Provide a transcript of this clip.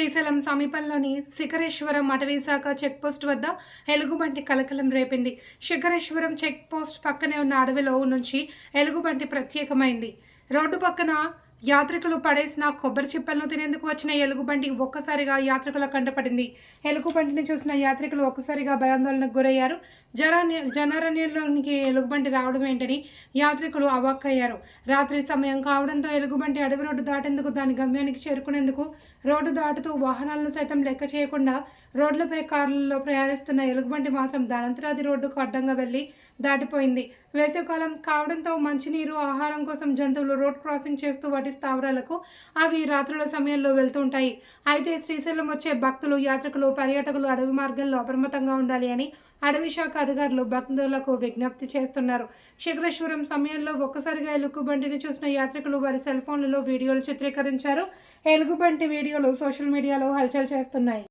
శ్రీశైలం సమీపంలోని శిఖరేశ్వరం అటవీ శాఖ చెక్పోస్ట్ వద్ద ఎలుగుబంటి కలకలం రేపింది. శిఖరేశ్వరం చెక్ పోస్ట్ పక్కనే ఉన్న అడవిలో నుంచి ఎలుగుబంటి ప్రత్యేకమైంది. రోడ్డు పక్కన యాత్రికులు పడేసిన కొబ్బరి చిప్పలను తినేందుకు వచ్చిన ఎలుగుబంటి ఒక్కసారిగా యాత్రికుల కంటపడింది ఎలుగుబంటిని చూసిన యాత్రికులు ఒక్కసారిగా భయాందోళనకు గురయ్యారు. జరాన్య జనరణ్యంలోనికి ఎలుగుబంటి రావడం ఏంటని యాత్రికులు అవాక్కయ్యారు. రాత్రి సమయం కావడంతో ఎలుగుబంటి అడవి రోడ్డు దాటేందుకు దాని గమ్యానికి చేరుకునేందుకు రోడ్డు దాటుతూ వాహనాలను సైతం లెక్క చేయకుండా రోడ్లపై కార్లలో ప్రయాణిస్తున్న ఎలుగుబంటి మాత్రం దానంతరాది రోడ్డుకు అడ్డంగా వెళ్ళి దాటిపోయింది. వేసవికాలం కావడంతో మంచినీరు ఆహారం కోసం జంతువులు రోడ్ క్రాసింగ్ చేస్తూ వాటి స్థావరాలకు అవి రాత్రుల సమయంలో వెళ్తుంటాయి. అయితే శ్రీశైలం వచ్చే భక్తులు యాత్రికులు పర్యాటకులు అడవి మార్గంలో అప్రమత్తంగా ఉండాలి అని అడవి శాఖ అధికారులు భక్తులకు విజ్ఞప్తి చేస్తున్నారు. శిఖరేశ్వరం సమయంలో ఒక్కసారిగా ఎలుగుబంటిని చూసిన యాత్రికులు వారి సెల్ ఫోన్లలో వీడియోలు చిత్రీకరించారు. ఎలుగుబంటి వీడియోలు సోషల్ మీడియాలో హల్చల్ చేస్తున్నాయి.